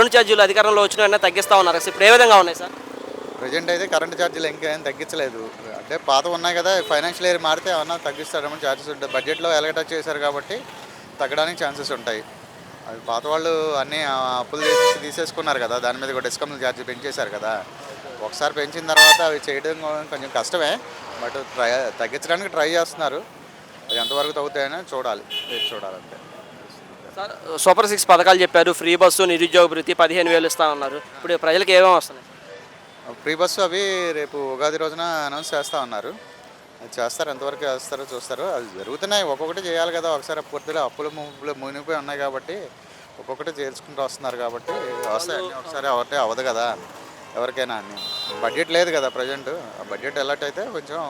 Current ఛార్జీలు అధికారంలో వచ్చిన వెంటనే తగ్గిస్తా ఉన్నారు. ఇప్పుడు ఏ విధంగా ఉన్నాయి సార్? ప్రజెంట్ అయితే కరెంట్ ఛార్జీలు ఇంకేం తగ్గించలేదు. అంటే పాత ఉన్నాయి కదా ఫైనాన్షియల్ ఇయర్ మారితే ఏమన్నా తగ్గిస్తారేమో ఛార్జెస్ ఉంటాయి. బడ్జెట్లో ఎలగటచ్ చేశారు కాబట్టి తగ్గడానికి ఛాన్సెస్ ఉంటాయి. అది పాత వాళ్ళు అన్నీ అప్పులు తీసి తీసేసుకున్నారు కదా దాని మీద కూడా డిస్కౌంట్ ఛార్జీ పెంచేశారు కదా. ఒకసారి పెంచిన తర్వాత అవి చేయడం కొంచెం కష్టమే బట్ ట్రై తగ్గించడానికి ట్రై చేస్తున్నారు. అది ఎంతవరకు తగ్గుతాయని చూడాలి చూడాలంటే సార్ సూపర్ సిక్స్ పథకాలు చెప్పారు. ఫ్రీ బస్సు నిరుద్యోగ భృతి పదిహేను వేలు ఇస్తా ఉన్నారు. ఇప్పుడు ప్రజలకు ఏమేమి వస్తున్నాయి? ఫ్రీ బస్సు అవి రేపు ఉగాది రోజున అనౌన్స్ చేస్తా ఉన్నారు. అది చేస్తారు. ఎంతవరకు చేస్తారో చూస్తారు. అది జరుగుతున్నాయి. ఒక్కొక్కటి చేయాలి కదా. ఒకసారి పూర్తిగా అప్పులు ముప్పులు మునిగిపోయి ఉన్నాయి కాబట్టి ఒక్కొక్కటి చేర్చుకుంటూ వస్తున్నారు కాబట్టి వస్తాయి అన్నీ ఒకసారి అవటే అవ్వదు కదా. ఎవరికైనా అన్ని. బడ్జెట్ లేదు కదా ప్రజెంట్. ఆ బడ్జెట్ ఎలాట్ అయితే కొంచెం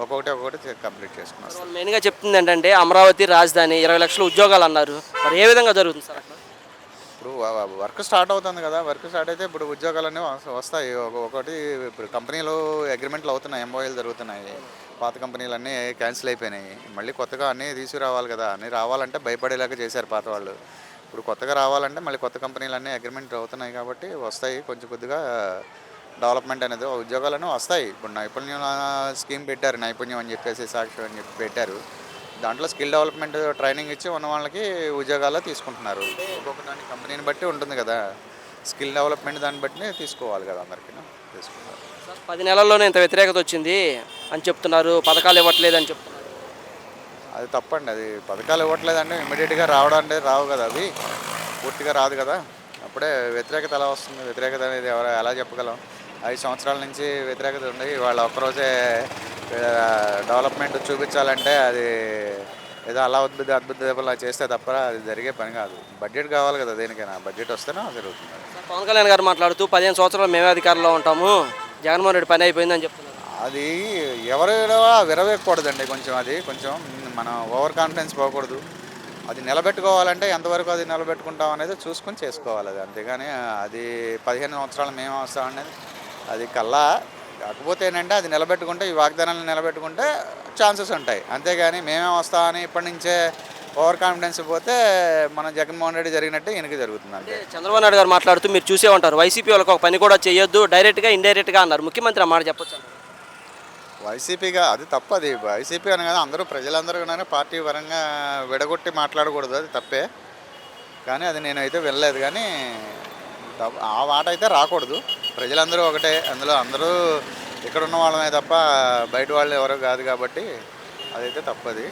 ఒక్కొక్కటి ఒక్కొక్కటి కంప్లీట్ చేసుకుని వస్తారు వాళ్ళు మెయిన్గా చెప్తుంది ఏంటంటే అమరావతి రాజధాని ఇరవై లక్షల ఉద్యోగాలు అన్నారు. మరి ఏ విధంగా జరుగుతుంది సార్ ఇప్పుడు వర్క్ స్టార్ట్ అవుతుంది కదా. వర్క్ స్టార్ట్ అయితే ఇప్పుడు ఉద్యోగాలన్నీ వస్- వస్తాయి. ఒక- ఒకటి ఇప్పుడు కంపెనీలు అగ్రిమెంట్లు అవుతున్నాయి. ఎంఓఏలు జరుగుతున్నాయి. పాత కంపెనీలు అన్నీ క్యాన్సిల్ అయిపోయినాయి. మళ్ళీ కొత్తగా అన్నీ తీసుకురావాలి కదా. అన్నీ రావాలంటే భయపడేలాగా చేశారు పాత వాళ్ళు. ఇప్పుడు కొత్తగా రావాలంటే మళ్ళీ కొత్త కంపెనీలు అన్నీ అగ్రిమెంట్ అవుతున్నాయి కాబట్టి వస్తాయి. కొంచెం కొద్దిగా డెవలప్మెంట్ అనేది ఉద్యోగాలను వస్తాయి. ఇప్పుడు నైపుణ్యం స్కీమ్ పెట్టారు. నైపుణ్యం అని చెప్పేసి సాక్షి అని చెప్పి పెట్టారు. దాంట్లో స్కిల్ డెవలప్మెంట్ ట్రైనింగ్ ఇచ్చి ఉన్న వాళ్ళకి ఉద్యోగాల్లో తీసుకుంటున్నారు. ఒక్కొక్క దాని కంపెనీని బట్టి ఉంటుంది కదా. స్కిల్ డెవలప్మెంట్ దాన్ని బట్టి తీసుకోవాలి కదా అందరికీ. తీసుకుంటారు. పది నెలల్లోనే ఇంత వ్యతిరేకత వచ్చింది అని చెప్తున్నారు. పథకాలు ఇవ్వట్లేదు అని చెప్తున్నారు. అది తప్పండి. అది పథకాలు ఇవ్వట్లేదంటే ఇమీడియట్గా రావడం అంటే రావు కదా అవి పూర్తిగా రాదు కదా. అప్పుడే వ్యతిరేకత ఎలా వస్తుంది? వ్యతిరేకత అనేది ఎవరు ఎలా చెప్పగలం? ఐదు సంవత్సరాల నుంచి వ్యతిరేకత ఉంది. వాళ్ళ ఒక్కరోజే డెవలప్మెంట్ చూపించాలంటే అది ఏదో అలా అద్భుత అద్భుత చేస్తే తప్ప అది జరిగే పని కాదు. బడ్జెట్ కావాలి కదా దేనికైనా. బడ్జెట్ వస్తేనే జరుగుతుంది. పవన్ కళ్యాణ్ గారు మాట్లాడుతూ పదిహేను సంవత్సరాలు మేమే అధికారంలో ఉంటాము. జగన్మోహన్ రెడ్డి పని అయిపోయిందని చెప్తున్నారు. అది ఎవరు విరవేయకూడదండి కొంచెం అది. కొంచెం మనం ఓవర్ కాన్ఫిడెన్స్ పోకూడదు. అది నిలబెట్టుకోవాలంటే ఎంతవరకు అది నిలబెట్టుకుంటాం అనేది చూసుకొని చేసుకోవాలి అది. అంతేగాని అది పదిహేను సంవత్సరాలు మేము వస్తాం అనేది అది కల్లా కాకపోతే ఏంటంటే అది నిలబెట్టుకుంటే ఈ వాగ్దానాలను నిలబెట్టుకుంటే ఛాన్సెస్ ఉంటాయి. అంతేగాని మేమే వస్తామని ఇప్పటి నుంచే ఓవర్ కాన్ఫిడెన్స్ పోతే మన జగన్మోహన్ రెడ్డి జరిగినట్టే ఈయనకి జరుగుతుంది అంతే. చంద్రబాబు నాయుడు గారు మాట్లాడుతూ మీరు చూసే ఉంటారు. వైసీపీ వాళ్ళకి ఒక పని కూడా చేయొద్దు డైరెక్ట్గా ఇండైరెక్ట్గా అన్నారు. ముఖ్యమంత్రి ఆ మాట చెప్పొచ్చు వైసీపీగా అది తప్పు. అది వైసీపీ అని కదా అందరూ ప్రజలందరూ పార్టీ పరంగా విడగొట్టి మాట్లాడకూడదు. అది తప్పే. కానీ అది నేనైతే వెళ్ళలేదు కానీ ఆ మాట అయితే రాకూడదు. ప్రజలందరూ ఒకటే. అందులో అందరూ ఇక్కడ ఉన్న వాళ్ళమే తప్ప బయట వాళ్ళు ఎవరు కాదు కాబట్టి అదైతే తప్పది.